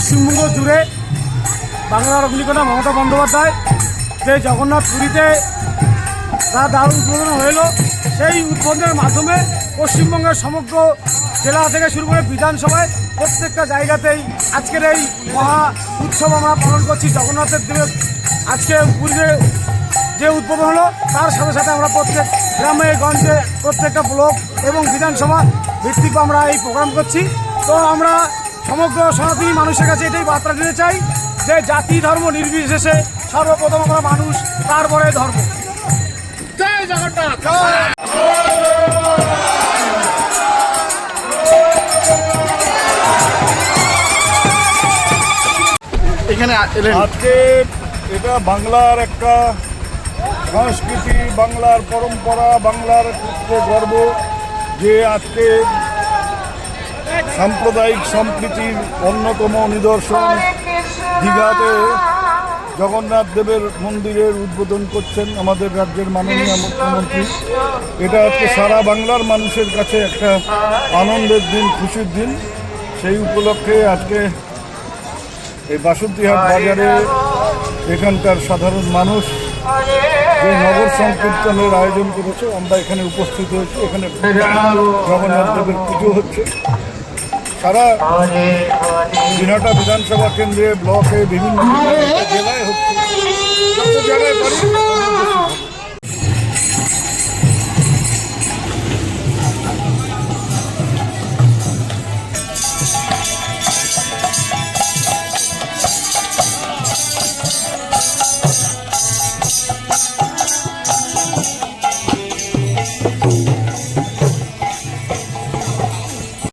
পশ্চিমবঙ্গ জুড়ে বাংলার অগ্নিকণা মমতা বন্দ্যোপাধ্যায়, যে জগন্নাথ পুরীতে তার দ্বার উদ্বোধন হলো সেই উদ্বোধনের মাধ্যমে পশ্চিমবঙ্গের সমগ্র জেলা থেকে শুরু করে বিধানসভায় প্রত্যেকটা জায়গাতেই আজকের এই মহা উৎসব আমরা পালন করছি জগন্নাথের দেবের। আজকে পুরীতে যে উদ্বোধন হলো, তার সাথে সাথে আমরা প্রত্যেক গ্রামে, গঞ্জে প্রত্যেকটা ব্লক এবং বিধানসভা ভিত্তিক আমরা এই প্রোগ্রাম করছি। তো আমরা সমগ্র সনাতনী মানুষের কাছে এটাই বার্তা দিতে চাই যে জাতি ধর্ম নির্বিশেষে সর্বপ্রথম আমরা মানুষ তারপরে ধর্ম। জয় জগন্নাথ! এখানে আজকে এটা বাংলার একটা সংস্কৃতি বাংলার পরম্পরা বাংলার গর্ব যে আজকে সাম্প্রদায়িক সম্প্রীতির অন্যতম নিদর্শন দীঘাতে জগন্নাথ দেবের মন্দিরের উদ্বোধন করছেন আমাদের রাজ্যের মাননীয় মুখ্যমন্ত্রী। এটা হচ্ছে সারা বাংলার মানুষের কাছে একটা আনন্দের দিন খুশির দিন। সেই উপলক্ষে আজকে এই বাসন্তীহাট বাজারে এখানকার সাধারণ মানুষ যে নগর সংকীর্তনের আয়োজন করেছে আমরা এখানে উপস্থিত হয়েছি। এখানে জগন্নাথ দেবের পুজো হচ্ছে। সারা দিনাটা বিধানসভা কেন্দ্রে ব্লকে বিভিন্ন জেলায় হচ্ছে যত জায়গায়